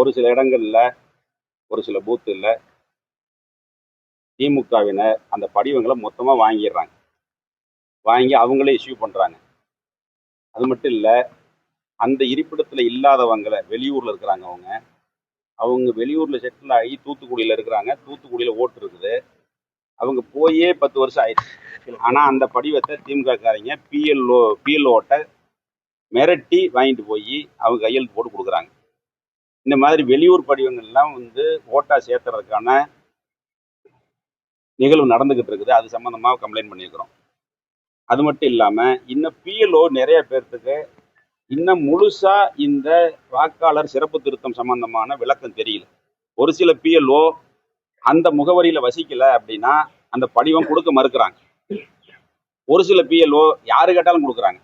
ஒரு சில இடங்களில் ஒரு சில பூத்தில் திமுகவினர் அந்த படிவங்களை மொத்தமாக வாங்கிடுறாங்க. வாங்கி அவங்களே இஷ்யூ பண்ணுறாங்க அது மட்டும் இல்லை அந்த இருப்பிடத்தில் இல்லாதவங்களை வெளியூரில் இருக்கிறாங்க அவங்க. அவங்க வெளியூரில் செட்டில் ஆகி தூத்துக்குடியில் இருக்கிறாங்க. தூத்துக்குடியில் ஓட்டு இருக்குது. அவங்க போயே பத்து வருஷம் ஆயிடுச்சு. ஆனால் அந்த படிவத்தை திமுககாரங்க பிஎல்ஓ பிஎல்ஓட்ட மிரட்டி வாங்கிட்டு போய் அவங்க கையெழுத்து போட்டு கொடுக்குறாங்க. இந்த மாதிரி வெளியூர் படிவங்கள்லாம் வந்து ஓட்டா சேர்த்துறதுக்கான நிகழ்வு நடந்துகிட்டு இருக்குது. அது சம்மந்தமாக கம்ப்ளைண்ட் பண்ணியிருக்கிறோம். அது மட்டும் இல்லாம இன்னும் பிஎல்ஓ நிறைய பேர்த்துக்கு இன்னும் முழுசா இந்த வாக்காளர் சிறப்பு திருத்தம் சம்பந்தமான விளக்கம் தெரியல. ஒரு சில பிஎல்ஓ அந்த முகவரியில வசிக்கல அப்படின்னா அந்த படிவம் கொடுக்க மறுக்கிறாங்க. ஒரு சில பிஎல்ஓ யாரு கேட்டாலும் கொடுக்குறாங்க.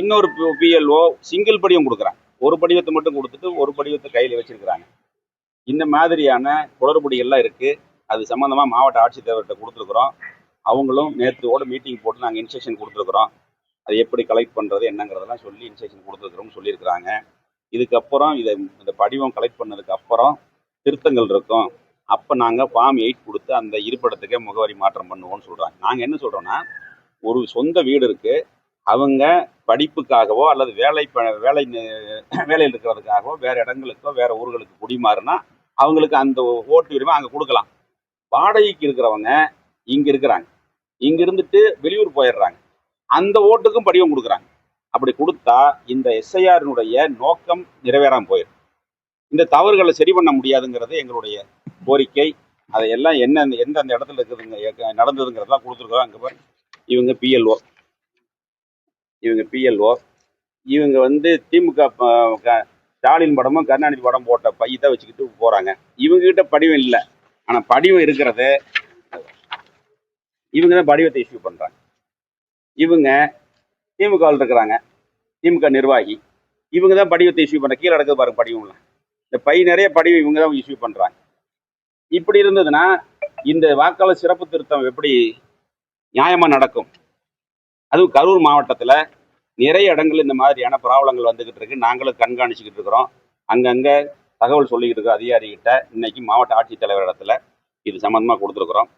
இன்னொரு பிஎல்ஓ சிங்கிள் படிவம் கொடுக்குறாங்க. ஒரு படிவத்தை மட்டும் கொடுத்துட்டு ஒரு படிவத்தை கையில் வச்சிருக்கிறாங்க. இந்த மாதிரியான குளறுபடிகள்லாம் இருக்குது அது சம்மந்தமாக மாவட்ட ஆட்சித்தலைவர்கிட்ட கொடுத்துருக்குறோம். அவங்களும் நேற்றுவோட மீட்டிங் போட்டு நாங்கள் இன்ஸ்ட்ரக்ஷன் கொடுத்துருக்குறோம். அது எப்படி கலெக்ட் பண்ணுறது என்னங்கிறதெல்லாம் சொல்லி இன்ஸ்ட்ரக்ஷன் கொடுத்துருக்குறோம்னு சொல்லியிருக்கிறாங்க. இதுக்கப்புறம் இதை இந்த படிவம் கலெக்ட் பண்ணதுக்கு அப்புறம் திருத்தங்கள் இருக்கும். அப்போ நாங்கள் ஃபார்ம் எயிட் கொடுத்து அந்த இருப்பிடத்துக்கே முகவரி மாற்றம் பண்ணுவோம்னு சொல்கிறாங்க நாங்கள் என்ன சொல்கிறோன்னா ஒரு சொந்த வீடு இருக்குது அவங்க படிப்புக்காகவோ அல்லது வேலை ப- வேலை வேலையில் இருக்கிறதுக்காகவோ வேற இடங்களுக்கோ வேற ஊர்களுக்கு குடிமாறுனா அவங்களுக்கு அந்த ஓட்டு உரிமை அங்கே கொடுக்கலாம். வாடகைக்கு இருக்கிறவங்க இங்க இருக்கிறாங்க. இங்க இருந்துட்டு வெளியூர் போயிடுறாங்க. அந்த ஓட்டுக்கும் படிவம் கொடுக்குறாங்க. அப்படி கொடுத்தா இந்த எஸ்ஐஆரினுடைய நோக்கம் நிறைவேறாமல் போயிடும். இந்த தவறுகளை சரி பண்ண முடியாதுங்கிறது எங்களுடைய கோரிக்கை. அதையெல்லாம் என்ன எந்த அந்த இடத்துல இருக்குதுங்க நடந்ததுங்கிறதெல்லாம் கொடுத்துருக்கோம் அங்கே இவங்க பிஎல்ஓ இவங்க பிஎல்ஓ இவங்க வந்து திமுக க- ஸ்டாலின் படமும் கருணாநிதி படம் போட்ட பையை தான் வச்சுக்கிட்டு போகிறாங்க இவங்க கிட்ட படிவம் இல்லை. ஆனால் படிவம் இருக்கிறது இவங்க தான் படிவத்தை இஷ்யூ பண்ணுறாங்க இவங்க திமுகவில் இருக்கிறாங்க. திமுக நிர்வாகி. இவங்க தான் படிவத்தை இஷ்யூ பண்ற கீழே நடக்குது பாருங்க படிவம்லாம் இந்த பை நிறைய படிவம் இவங்க தான் இஷ்யூ பண்ணுறாங்க இப்படி இருந்ததுன்னா இந்த வாக்காளர் சிறப்பு திருத்தம் எப்படி நியாயமாக நடக்கும்? அதுவும் கரூர் மாவட்டத்தில் நிறைய இடங்கள் இந்த மாதிரியான ப்ராப்ளங்கள் வந்துகிட்டு இருக்கு. நாங்களும் கண்காணிச்சுக்கிட்டு இருக்கிறோம். அங்கங்கே தகவல் சொல்லிக்கிட்டு இருக்கோம் அதிகாரிகிட்ட இன்னைக்கு மாவட்ட ஆட்சித்தலைவர் இடத்துல இது சம்மந்தமாக கொடுத்துருக்குறோம்.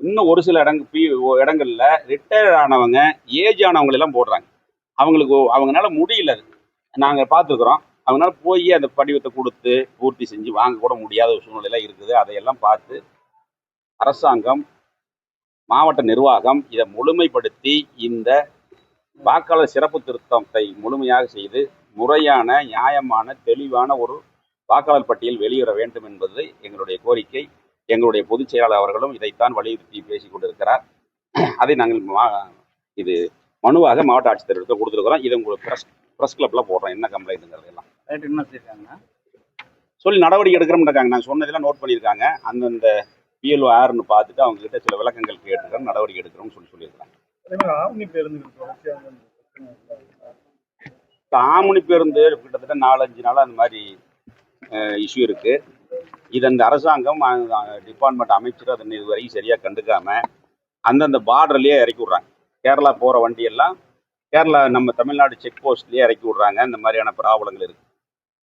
இன்னும் ஒரு சில இடங்க பி இடங்களில் ரிட்டையர் ஆனவங்க ஏஜ் ஆனவங்களெல்லாம் போடுறாங்க. அவங்களுக்கு அவங்களால முடியல. நாங்கள் பார்த்துருக்குறோம். அவங்களால போய் அந்த படிவத்தை கொடுத்து பூர்த்தி செஞ்சு வாங்க கூட முடியாத ஒரு சூழ்நிலை இருக்குது. அதையெல்லாம் பார்த்து அரசாங்கம் மாவட்ட நிர்வாகம் இதை முழுமைப்படுத்தி இந்த வாக்காளர் சிறப்பு திருத்தத்தை முழுமையாக செய்து முறையான நியாயமான தெளிவான ஒரு வாக்காளர் பட்டியல் வெளியிட வேண்டும் என்பது எங்களுடைய கோரிக்கை. எங்களுடைய பொதுச் செயலாளர் அவர்களும் இதைத்தான் வலியுறுத்தி பேசிக் கொண்டிருக்கிறார். அதை நாங்கள் மா- இது மனுவாக மாவட்ட ஆட்சித்தலைவருக்கு கொடுத்துருக்கிறோம். இதை உங்களுக்கு ப்ரெஸ் ப்ரெஸ் கிளப்ல போடுறோம். என்ன கம்ப்ளைண்ட்டுங்கிறது எல்லாம். என்ன சொல்லியிருக்காங்க சொல்லி நடவடிக்கை எடுக்கிறோம்னு இருக்காங்க. நான் சொன்னதெல்லாம் நோட் பண்ணியிருக்காங்க. அந்தந்த பிஎல்ஓ ஆர்னு பார்த்துட்டு அவங்க கிட்ட சில விளக்கங்கள் கேட்டுக்கிறோம் நடவடிக்கை எடுக்கிறோம்னு சொல்லி சொல்லியிருக்காங்க ஆமணி பேருந்து கிட்டத்தட்ட நாலஞ்சு நாளாக அந்த மாதிரி இஷ்யூ இருக்கு. இது அந்த அரசாங்கம் டிபார்ட்மெண்ட் அமைச்சர் அதை இது வரைக்கும் சரியாக கண்டுக்காம அந்தந்த பார்டர்லயே இறக்கி விட்றாங்க. கேரளா போகிற வண்டியெல்லாம் கேரளா நம்ம தமிழ்நாடு செக் போஸ்ட்லேயே இறக்கி விட்றாங்க. இந்த மாதிரியான ப்ராப்ளங்கள் இருக்கு.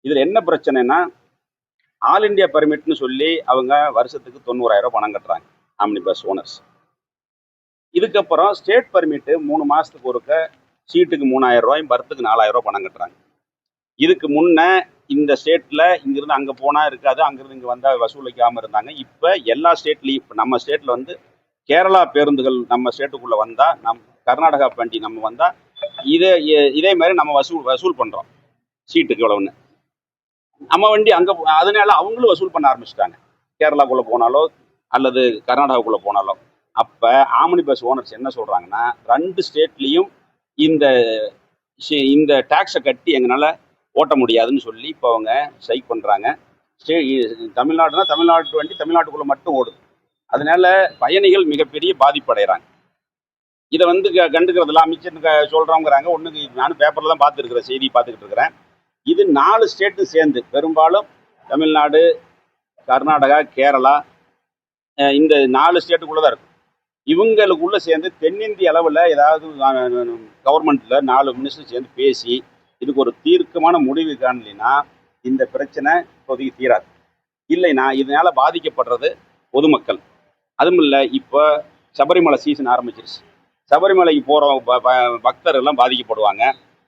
இதில் என்ன பிரச்சனைனா ஆல் இந்தியா பர்மிட்னு சொல்லி அவங்க வருஷத்துக்கு தொண்ணூறாயிரம் பணம் கட்டுறாங்க. ஆம்னி பஸ் ஓனர்ஸ் இதுக்கப்புறம் ஸ்டேட் பர்மிட்டு மூணு மாதத்துக்கு ஒருக்க சீட்டுக்கு மூணாயிரம் ரூபாயும் பர்த்துக்கு நாலாயிரம் ரூபாய் பணம் கட்டுறாங்க. இதுக்கு முன்ன இந்த ஸ்டேட்டில் இங்கேருந்து அங்கே போனால் இருக்காது அங்கேருந்து இங்கே வந்தால் வசூலிக்காமல் இருந்தாங்க. இப்போ எல்லா ஸ்டேட்லேயும் இப்போ நம்ம ஸ்டேட்டில் வந்து கேரளா பேருந்துகள் நம்ம ஸ்டேட்டுக்குள்ளே வந்தால் நம் கர்நாடகா வண்டி நம்ம வந்தால் இதே இதே மாதிரி நம்ம வசூல் வசூல் பண்ணுறோம் சீட்டுக்கு இவ்வளோன்னு நம்ம வண்டி அங்கே அதனால அவங்களும் வசூல் பண்ண ஆரம்பிச்சிட்டாங்க. கேரளாக்குள்ளே போனாலோ அல்லது கர்நாடகாக்குள்ளே போனாலோ. அப்போ ஆமனி பஸ் ஓனர்ஸ் என்ன சொல்கிறாங்கன்னா ரெண்டு ஸ்டேட்லேயும் இந்த இந்த டேக்ஸை கட்டி எங்களால் ஓட்ட முடியாதுன்னு சொல்லி இப்போ அவங்க ஸ்ட்ரைக் பண்ணுறாங்க ஸ்டே தமிழ்நாடுனா தமிழ்நாட்டு வண்டி தமிழ்நாட்டுக்குள்ளே மட்டும் ஓடுது. அதனால பயணிகள் மிகப்பெரிய பாதிப்படைகிறாங்க இதை வந்து க- கண்டுக்கிறதுல அமைச்சர் சொல்கிறோங்கிறாங்க ஒன்றுக்கு ஒன்று நானும் பேப்பரில் தான் பார்த்துருக்குறேன் செய்தி பார்த்துக்கிட்டு இருக்கிறேன். இது நாலு ஸ்டேட்டு சேர்ந்து. பெரும்பாலும் தமிழ்நாடு கர்நாடகா கேரளா இந்த நாலு ஸ்டேட்டுக்குள்ளே தான் இருக்கும். இவங்களுக்குள்ளே சேர்ந்து தென்னிந்திய அளவில் ஏதாவது கவர்மெண்ட்டில் நாலு மினிஸ்டர் சேர்ந்து பேசி இதுக்கு ஒரு தீர்க்கமான முடிவு காணலைன்னா இந்த பிரச்சனை இப்போதைக்கு தீராது. இல்லைன்னா இதனால் பாதிக்கப்படுறது பொதுமக்கள். அதுவும் இல்லை இப்போ சபரிமலை சீசன் ஆரம்பிச்சிருச்சு. சபரிமலைக்கு போகிற பக்தர்கள்லாம் பாதிக்கப்படுவாங்க.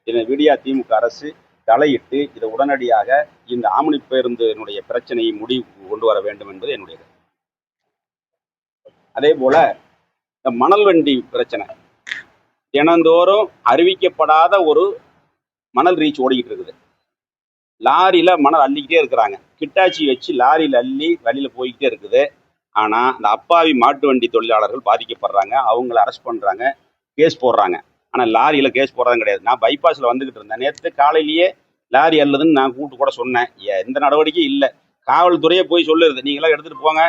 இதை விடியா திமுக அரசு தலையிட்டு இதை உடனடியாக இந்த ஆமணி பேருந்தினுடைய பிரச்சனையை முடிவு கொண்டு வர வேண்டும் என்பது என்னுடைய அதே போல இந்த மணல் வண்டி பிரச்சனை. தினந்தோறும் அறிவிக்கப்படாத ஒரு மணல் ரீச் ஓடிக்கிட்டு இருக்குது. லாரியில மணல் அள்ளிக்கிட்டே இருக்கிறாங்க. கிட்டாச்சி வச்சு லாரியில அள்ளி வழியில போய்கிட்டே இருக்குது. ஆனா இந்த அப்பாவி மாட்டு வண்டி தொழிலாளர்கள் பாதிக்கப்படுறாங்க. அவங்கள அரெஸ்ட் பண்றாங்க. கேஸ் போடுறாங்க. ஆனால் லாரியில் கேஸ் போடுறதும் கிடையாது. நான் பைபாஸில் வந்துக்கிட்டு இருந்தேன். நேற்று காலையிலேயே லாரி அல்லதுன்னு நான் கூப்பிட்டு கூட சொன்னேன். எந்த நடவடிக்கையும் இல்லை. காவல்துறையே போய் சொல்லுறது நீங்களாம் எடுத்துகிட்டு போங்க.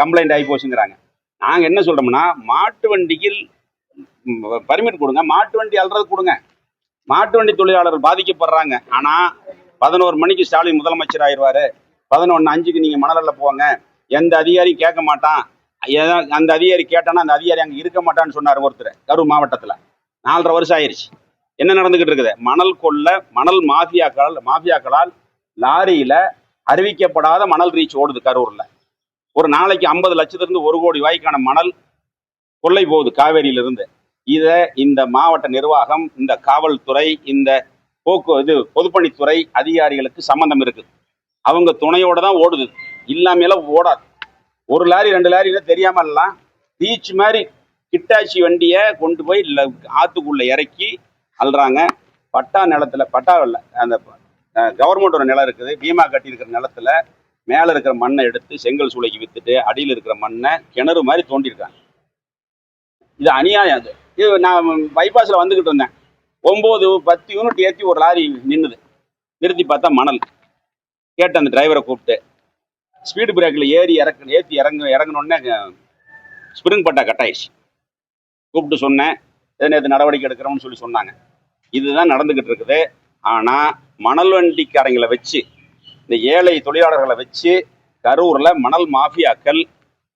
கம்ப்ளைண்ட் ஆகி போச்சுங்கிறாங்க. நாங்கள் என்ன சொல்கிறோம்னா மாட்டு வண்டியில் பர்மிட் கொடுங்க. மாட்டு வண்டி அல்றது கொடுங்க. மாட்டு வண்டி தொழிலாளர் பாதிக்கப்படுறாங்க. ஆனால் பதினோரு மணிக்கு ஸ்டாலின் முதலமைச்சர் ஆயிடுவார் பதினொன்று அஞ்சுக்கு நீங்கள் மணலில் போங்க. எந்த அதிகாரியும் கேட்க மாட்டான். ஏதா அந்த அதிகாரி கேட்டானா அந்த அதிகாரி அங்கே இருக்க மாட்டான்னு சொன்னார் ஒருத்தர். கரூர் மாவட்டத்தில். நாலரை வருஷம் ஆயிருச்சு. என்ன நடந்துகிட்டு இருக்குது? மணல் கொள்ள மணல் மாஃபியாக்களால் மாஃபியாக்களால் லாரியில அறிவிக்கப்படாத மணல் ரீச் ஓடுது கரூர்ல. ஒரு நாளைக்கு ஐம்பது லட்சத்திலிருந்து ஒரு கோடி ரூபாய்க்கான மணல் கொள்ளை போகுது காவேரியிலிருந்து. இதை இந்த மாவட்ட நிர்வாகம் இந்த காவல்துறை இந்த போக்கு இது பொதுப்பணித்துறை அதிகாரிகளுக்கு சம்பந்தம் இருக்குது அவங்க துணையோட தான் ஓடுது. இல்லாமையெல்லாம் ஓடாது. ஒரு லாரி ரெண்டு லாரியில தெரியாமல்லாம் பீச் மாதிரி கிட்டாச்சி வண்டியை கொண்டு போய் ஆற்றுக்குள்ளே இறக்கி அல்றாங்க பட்டா நிலத்துல பட்டா இல்லை அந்த கவர்மெண்டோட நிலம் இருக்குது. பீமா கட்டியிருக்கிற நிலத்தில் நிலத்துல இருக்கிற மண்ணை எடுத்து செங்கல் சூளைக்கு விற்றுட்டு அடியில் இருக்கிற மண்ணை கிணறு மாதிரி தோண்டியிருக்காங்க. இது அநியாயம் அது. இது நான் பைபாஸில் வந்துக்கிட்டு இருந்தேன். ஒம்பது பத்து யூனிட் ஏற்றி ஒரு லாரி நின்னுது. நிறுத்தி பார்த்தா மணல். கேட்ட அந்த டிரைவரை கூப்பிட்டு ஸ்பீடு பிரேக்கில் ஏறி இறக்கு ஏற்றி இறங்க இறங்கினோடனே ஸ்ப்ரிங் பட்டா கட்டாயிடுச்சு. கூப்பிட்டு சொன்னேன். இதை நேற்று நடவடிக்கை எடுக்கிறோம்னு சொல்லி சொன்னாங்க. இதுதான் நடந்துகிட்டு இருக்குது. ஆனால் மணல் வண்டிக்காரங்களை வச்சு இந்த ஏழை தொழிலாளர்களை வச்சு கரூரில் மணல் மாஃபியாக்கள்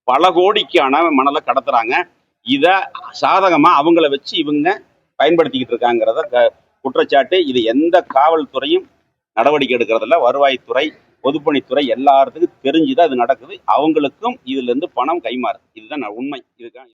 பல கோடிக்கான மணலை கடத்துறாங்க. இதை சாதகமாக அவங்கள வச்சு இவங்க பயன்படுத்திக்கிட்டு இருக்காங்கிறத க- குற்றச்சாட்டு. இது எந்த காவல்துறையும் நடவடிக்கை எடுக்கிறதில்ல. வருவாய்த்துறை பொதுப்பணித்துறை எல்லாத்துக்கும் தெரிஞ்சுதான் இது நடக்குது. அவங்களுக்கும் இதுலேருந்து பணம் கைமாறு. இதுதான் உண்மை. இதுதான்